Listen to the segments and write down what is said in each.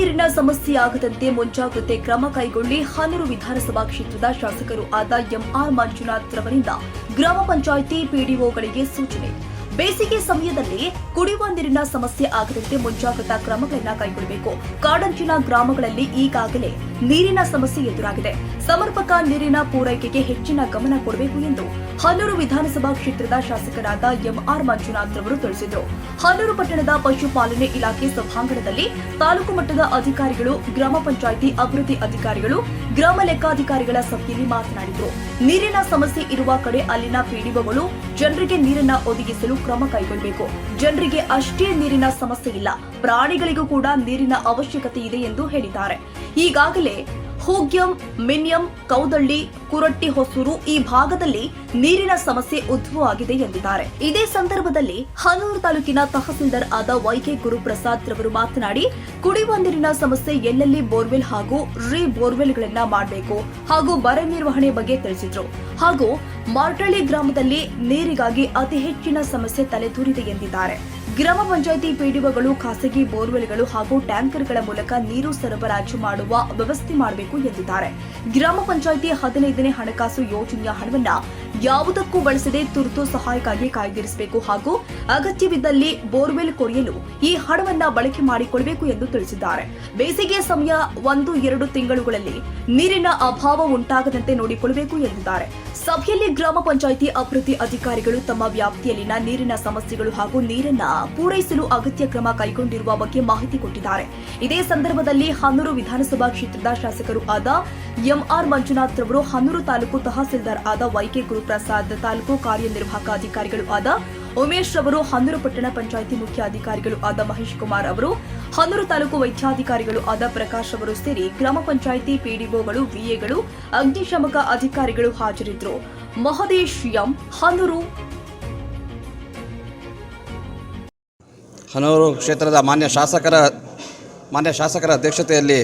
ನೀರಿನ ಸಮಸ್ಯೆ ಆಗದಂತೆ ಮುಂಜಾಗ್ರತೆ ಕ್ರಮ ಕೈಗೊಳ್ಳಿ ಹನೂರು ವಿಧಾನಸಭಾ ಕ್ಷೇತ್ರದ ಶಾಸಕರು ಆದ ಎಂಆರ್ ಮಂಜುನಾಥ್ ರವರಿಂದ ಗ್ರಾಮ ಪಂಚಾಯಿತಿ ಪಿಡಿಒಗಳಿಗೆ ಸೂಚನೆ. ಬೇಸಿಗೆ ಸಮಯದಲ್ಲಿ ಕುಡಿಯುವ ನೀರಿನ ಸಮಸ್ಯೆ ಆಗದಂತೆ ಮುಂಜಾಗ್ರತಾ ಕ್ರಮಗಳನ್ನು ಕೈಗೊಳ್ಳಬೇಕು. ಕಾಡಂಚಿನ ಗ್ರಾಮಗಳಲ್ಲಿ ಈಗಾಗಲೇ ನೀರಿನ ಸಮಸ್ಯೆ ಎದುರಾಗಿದೆ. ಸಮರ್ಪಕ ನೀರಿನ ಪೂರೈಕೆಗೆ ಹೆಚ್ಚಿನ ಗಮನ ಕೊಡಬೇಕು ಎಂದು ಹನೂರು ವಿಧಾನಸಭಾ ಕ್ಷೇತ್ರದ ಶಾಸಕರಾದ ಎಂಆರ್ ಮಂಜುನಾಥ್ ರವರು ತಿಳಿಸಿದರು. ಹನೂರು ಪಟ್ಟಣದ ಪಶುಪಾಲನೆ ಇಲಾಖೆ ಸಭಾಂಗಣದಲ್ಲಿ ತಾಲೂಕು ಮಟ್ಟದ ಅಧಿಕಾರಿಗಳು, ಗ್ರಾಮ ಪಂಚಾಯಿತಿ ಅಭಿವೃದ್ಧಿ ಅಧಿಕಾರಿಗಳು, ಗ್ರಾಮ ಲೆಕ್ಕಾಧಿಕಾರಿಗಳ ಸಭೆಯಲ್ಲಿ ಮಾತನಾಡಿದರು. ನೀರಿನ ಸಮಸ್ಯೆ ಇರುವ ಕಡೆ ಅಲ್ಲಿನ ಪಿಡಿಒಗಳು ಜನರಿಗೆ ನೀರನ್ನ ಒದಗಿಸಲು ಕ್ರಮ ಕೈಗೊಳ್ಳಬೇಕು ಜನರಿಗೆ ಅಷ್ಟೇ ನೀರಿನ ಸಮಸ್ಯೆ ಇಲ್ಲ. ಪ್ರಾಣಿಗಳಿಗೂ ಕೂಡ ನೀರಿನ ಅವಶ್ಯಕತೆ ಇದೆ ಎಂದು ಹೇಳಿದ್ದಾರೆ. ಈಗಾಗಲೇ ಹೂಗ್ಯಂ, ಮಿನ್ಯಂ, ಕೌದಳ್ಳಿ, ಕುರಟ್ಟಿ ಹೊಸೂರು ಈ ಭಾಗದಲ್ಲಿ ನೀರಿನ ಸಮಸ್ಯೆ ಉದ್ಭವವಾಗಿದೆ ಎಂದಿದ್ದಾರೆ. ಇದೇ ಸಂದರ್ಭದಲ್ಲಿ ಹನೂರು ತಾಲೂಕಿನ ತಹಸೀಲ್ದಾರ್ ಆದ ವೈಕೆ ಗುರುಪ್ರಸಾದ್ ರವರು ಮಾತನಾಡಿ, ಕುಡಿಯುವ ನೀರಿನ ಸಮಸ್ಯೆ ಎಲ್ಲೆಲ್ಲಿ ಬೋರ್ವೆಲ್ ಹಾಗೂ ರೀ ಬೋರ್ವೆಲ್ಗಳನ್ನ ಮಾಡಬೇಕು ಹಾಗೂ ಬರ ನಿರ್ವಹಣೆ ಬಗ್ಗೆ ತಿಳಿಸಿದ್ರು. ಹಾಗೂ ಮಾರ್ಟಳ್ಳಿ ಗ್ರಾಮದಲ್ಲಿ ನೀರಿಗಾಗಿ ಅತಿ ಹೆಚ್ಚಿನ ಸಮಸ್ಯೆ ತಲೆದೂರಿದೆ ಎಂದಿದ್ದಾರೆ. ಗ್ರಾಮ ಪಂಚಾಯಿತಿ ಪಿಡಿಒಗಳು, ಖಾಸಗಿ ಬೋರ್ವೆಲ್ಗಳು ಹಾಗೂ ಟ್ಯಾಂಕರ್ಗಳ ಮೂಲಕ ನೀರು ಸರಬರಾಜು ಮಾಡುವ ವ್ಯವಸ್ಥೆ ಮಾಡಬೇಕು ಎಂದಿದ್ದಾರೆ. ಗ್ರಾಮ ಪಂಚಾಯಿತಿ ಹದಿನೈದನೇ ಹಣಕಾಸು ಯೋಜನೆಯ ಹಣವನ್ನ ಯಾವುದಕ್ಕೂ ಬಳಸದೆ ತುರ್ತು ಸಹಾಯಕ್ಕಾಗಿ ಕಾಯ್ದಿರಿಸಬೇಕು ಹಾಗೂ ಅಗತ್ಯವಿದ್ದಲ್ಲಿ ಬೋರ್ವೆಲ್ ಕೊರೆಯಲು ಈ ಹಣವನ್ನ ಬಳಕೆ ಮಾಡಿಕೊಳ್ಳಬೇಕು ಎಂದು ತಿಳಿಸಿದ್ದಾರೆ. ಬೇಸಿಗೆ ಸಮಯ ಒಂದು, ಎರಡು ತಿಂಗಳುಗಳಲ್ಲಿ ನೀರಿನ ಅಭಾವ ಉಂಟಾಗದಂತೆ ನೋಡಿಕೊಳ್ಳಬೇಕು ಎಂದಿದ್ದಾರೆ. ಸಭೆಯಲ್ಲಿ ಗ್ರಾಮ ಪಂಚಾಯಿತಿ ಅಭಿವೃದ್ಧಿ ಅಧಿಕಾರಿಗಳು ತಮ್ಮ ವ್ಯಾಪ್ತಿಯಲ್ಲಿನ ನೀರಿನ ಸಮಸ್ಯೆಗಳು ಹಾಗೂ ನೀರನ್ನ ಪೂರೈಸಲು ಅಗತ್ಯ ಕ್ರಮ ಕೈಗೊಂಡಿರುವ ಬಗ್ಗೆ ಮಾಹಿತಿ ಕೊಟ್ಟಿದ್ದಾರೆ. ಇದೇ ಸಂದರ್ಭದಲ್ಲಿ ಹನೂರು ವಿಧಾನಸಭಾ ಕ್ಷೇತ್ರದ ಶಾಸಕರು ಆದ ಎಂಆರ್ ಮಂಜುನಾಥ್ ರವರು ಹನೂರು ತಾಲೂಕು ತಹಸೀಲ್ದಾರ್ ಆದ ವೈಕೆ ಗುರುಪ್ರಸಾದ್ ತಾಲೂಕು ಕಾರ್ಯನಿರ್ವಾಹಕ ಅಧಿಕಾರಿಗಳು ಆದ ಉಮೇಶ್ ಅವರು, ಹನೂರು ಪಟ್ಟಣ ಪಂಚಾಯಿತಿ ಮುಖ್ಯ ಅಧಿಕಾರಿಗಳು ಆದ ಮಹೇಶ್ ಕುಮಾರ್ ಅವರು, ಹನೂರು ತಾಲೂಕು ವೈದ್ಯಾಧಿಕಾರಿಗಳು ಆದ ಪ್ರಕಾಶ್ ಅವರು ಸೇರಿ ಗ್ರಾಮ ಪಂಚಾಯಿತಿ ಪಿಡಿಒಗಳು, ವಿಎಗಳು, ಅಗ್ನಿಶಾಮಕ ಅಧಿಕಾರಿಗಳು ಹಾಜರಿದ್ದರು ಮಹದೇಶ್ ಎಂ, ಹನೂರು. ಹನೂರು ಕ್ಷೇತ್ರದ ಮಾನ್ಯ ಶಾಸಕರ ಮಾನ್ಯ ಶಾಸಕರ ಅಧ್ಯಕ್ಷತೆಯಲ್ಲಿ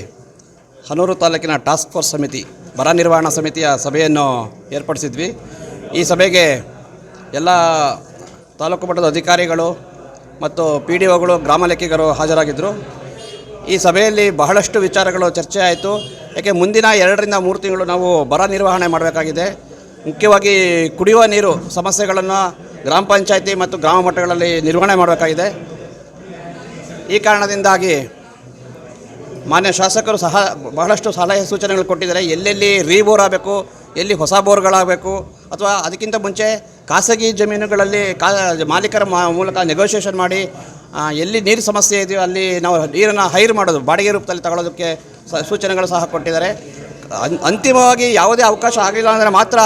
ಹನೂರು ತಾಲೂಕಿನ ಟಾಸ್ಕ್ ಫೋರ್ಸ್ ಸಮಿತಿ, ಬರ ನಿರ್ವಹಣಾ ಸಮಿತಿಯ ಸಭೆಯನ್ನು ಏರ್ಪಡಿಸಿದ್ವಿ. ಈ ಸಭೆಗೆ ಎಲ್ಲ ತಾಲೂಕು ಮಟ್ಟದ ಅಧಿಕಾರಿಗಳು ಮತ್ತು ಪಿ ಡಿ ಒಗಳು ಗ್ರಾಮ ಲೆಕ್ಕಿಗರು ಹಾಜರಾಗಿದ್ದರು ಈ ಸಭೆಯಲ್ಲಿ ಬಹಳಷ್ಟು ವಿಚಾರಗಳು ಚರ್ಚೆ ಆಯಿತು. ಯಾಕೆ ಮುಂದಿನ ಎರಡರಿಂದ ಮೂರು ತಿಂಗಳು ನಾವು ಬರ ನಿರ್ವಹಣೆ ಮಾಡಬೇಕಾಗಿದೆ. ಮುಖ್ಯವಾಗಿ ಕುಡಿಯುವ ನೀರು ಸಮಸ್ಯೆಗಳನ್ನು ಗ್ರಾಮ ಪಂಚಾಯಿತಿ ಮತ್ತು ಗ್ರಾಮ ಮಟ್ಟಗಳಲ್ಲಿ ನಿರ್ವಹಣೆ ಮಾಡಬೇಕಾಗಿದೆ. ಈ ಕಾರಣದಿಂದಾಗಿ ಮಾನ್ಯ ಶಾಸಕರು ಸಹ ಬಹಳಷ್ಟು ಸಲಹೆ ಸೂಚನೆಗಳು ಕೊಟ್ಟಿದ್ದಾರೆ. ಎಲ್ಲೆಲ್ಲಿ ರೀಬೋರ್ ಆಗಬೇಕು, ಎಲ್ಲಿ ಹೊಸ ಬೋರ್ಗಳಾಗಬೇಕು ಅಥವಾ ಅದಕ್ಕಿಂತ ಮುಂಚೆ ಖಾಸಗಿ ಜಮೀನುಗಳಲ್ಲಿ ಕಾ, ಮಾಲೀಕರ ಮೂಲಕ ನೆಗೋಷಿಯೇಷನ್ ಮಾಡಿ ಎಲ್ಲಿ ನೀರು ಸಮಸ್ಯೆ ಇದೆಯೋ ಅಲ್ಲಿ ನಾವು ನೀರನ್ನು ಹೈರ್ ಮಾಡೋದು, ಬಾಡಿಗೆ ರೂಪದಲ್ಲಿ ತಗೊಳ್ಳೋದಕ್ಕೆ ಸೂಚನೆಗಳು ಸಹ ಕೊಟ್ಟಿದ್ದಾರೆ. ಅಂತಿಮವಾಗಿ ಯಾವುದೇ ಅವಕಾಶ ಆಗಲಿಲ್ಲ ಅಂದರೆ ಮಾತ್ರ,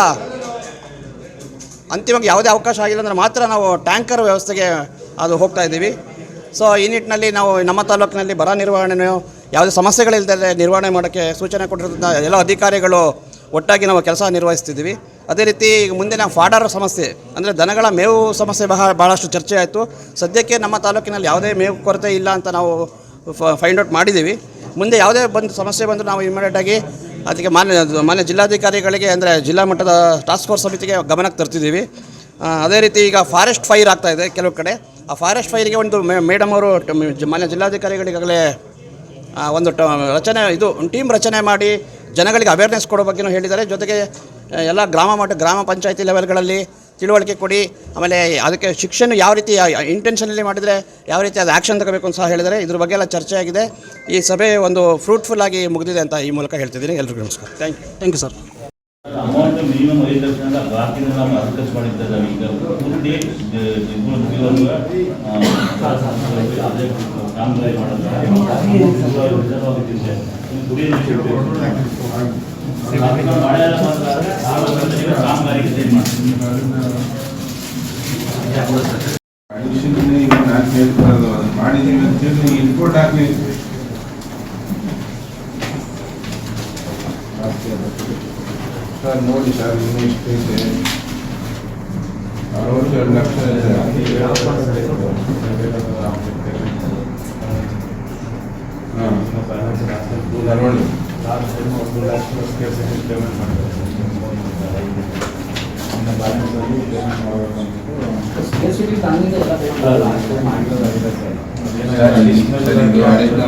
ಅಂತಿಮವಾಗಿ ಯಾವುದೇ ಅವಕಾಶ ಆಗಿಲ್ಲ ಅಂದರೆ ಮಾತ್ರ ನಾವು ಟ್ಯಾಂಕರ್ ವ್ಯವಸ್ಥೆಗೆ ಅದು ಹೋಗ್ತಾ ಇದ್ದೀವಿ. ಸೊ ಈ ನಿಟ್ಟಿನಲ್ಲಿ ನಾವು ನಮ್ಮ ತಾಲೂಕಿನಲ್ಲಿ ಬರ ನಿರ್ವಹಣೆಯು ಯಾವುದೇ ಸಮಸ್ಯೆಗಳಿಲ್ಲದೆ ನಿರ್ವಹಣೆ ಮಾಡೋಕ್ಕೆ ಸೂಚನೆ ಕೊಟ್ಟಿರೋದ್ರಿಂದ ಎಲ್ಲ ಅಧಿಕಾರಿಗಳು ಒಟ್ಟಾಗಿ ನಾವು ಕೆಲಸ ನಿರ್ವಹಿಸ್ತಿದ್ದೀವಿ. ಅದೇ ರೀತಿ ಈಗ ಮುಂದೆ ನಾವು ಫಾಡರ್ ಸಮಸ್ಯೆ, ಅಂದರೆ ದನಗಳ ಮೇವು ಸಮಸ್ಯೆ ಬಹಳ ಭಾಳಷ್ಟು ಚರ್ಚೆ ಆಯಿತು. ಸದ್ಯಕ್ಕೆ ನಮ್ಮ ತಾಲೂಕಿನಲ್ಲಿ ಯಾವುದೇ ಮೇವು ಕೊರತೆ ಇಲ್ಲ ಅಂತ ನಾವು ಫೈಂಡ್ ಔಟ್ ಮಾಡಿದ್ದೀವಿ. ಮುಂದೆ ಯಾವುದೇ ಬಂದು ಸಮಸ್ಯೆ ಬಂದರೂ ನಾವು ಇಮಿಡಿಯೇಟಾಗಿ ಅದಕ್ಕೆ ಮಾನ್ಯ ಮಾನ್ಯ ಜಿಲ್ಲಾಧಿಕಾರಿಗಳಿಗೆ, ಅಂದರೆ ಜಿಲ್ಲಾ ಮಟ್ಟದ ಟಾಸ್ಕ್ ಫೋರ್ಸ್ ಸಮಿತಿಗೆ ಗಮನಕ್ಕೆ ತರ್ತಿದ್ದೀವಿ. ಅದೇ ರೀತಿ ಈಗ ಫಾರೆಸ್ಟ್ ಫೈರ್ ಆಗ್ತಾ ಇದೆ ಕೆಲವು ಕಡೆ. ಆ ಫಾರೆಸ್ಟ್ ಫೈರಿಗೆ ಒಂದು ಮೇಡಮ್ ಅವರು, ಮಾನ್ಯ ಜಿಲ್ಲಾಧಿಕಾರಿಗಳಿಗಾಗಲೇ ಒಂದು ರಚನೆ, ಇದು ಟೀಮ್ ರಚನೆ ಮಾಡಿ ಜನಗಳಿಗೆ ಅವೇರ್ನೆಸ್ ಕೊಡೋ ಬಗ್ಗೆನೂ ಹೇಳಿದ್ದಾರೆ. ಜೊತೆಗೆ ಎಲ್ಲ ಗ್ರಾಮ ಮಟ್ಟ, ಗ್ರಾಮ ಪಂಚಾಯತಿ ಲೆವೆಲ್ಗಳಲ್ಲಿ ತಿಳುವಳಿಕೆ ಕೊಡಿ. ಆಮೇಲೆ ಅದಕ್ಕೆ ಶಿಕ್ಷಣ ಯಾವ ರೀತಿ ಇಂಟೆನ್ಷನಲ್ಲಿ ಮಾಡಿದರೆ ಯಾವ ರೀತಿ ಅದು ಆ್ಯಕ್ಷನ್ ತಗೋಬೇಕು ಅಂತ ಸಹ ಹೇಳಿದರೆ ಇದ್ರ ಬಗ್ಗೆ ಎಲ್ಲ ಚರ್ಚೆ ಆಗಿದೆ. ಈ ಸಭೆ ಒಂದು ಫ್ರೂಟ್ಫುಲ್ ಆಗಿ ಮುಗಿದಿದೆ ಅಂತ ಈ ಮೂಲಕ ಹೇಳ್ತಿದ್ದೀನಿ. ಎಲ್ರಿಗೂ ನಮಸ್ಕಾರ. Thank you thank you sir amount minimum ಐದು ಲಕ್ಷ ಬಾಕಿನ ನಾವು ಅಡ್ಜಸ್ಟ್ ಮಾಡಿದ್ದೇವೆ ಈಗ ಪೂರ್ತಿ ಅದೇ ಕಾಮಗಾರಿ ಮಾಡೋದು ರಿಸರ್ವ್ ಆಗುತ್ತಿದೆ ಕುಡಿಯೋ ನೀರು ಅದನ್ನ ಮಳೆ ಅದನ್ನ ಮಾಡಿದ್ದೀವಿ ಅಂತ ಹೇಳಿ ಇನ್ಪುಟ್ ಹಾಕಿ ಸರ್ ನೋಡಿ ಸರ್ ಇನ್ನೂ ಇಷ್ಟು ಇದೆ ಅರವತ್ತೆರಡು ಲಕ್ಷ ಇದೆ ಹಾಂ ಧಾರವಾಡ ಅಲ್ಲ, ಸರ್, ಇದು additional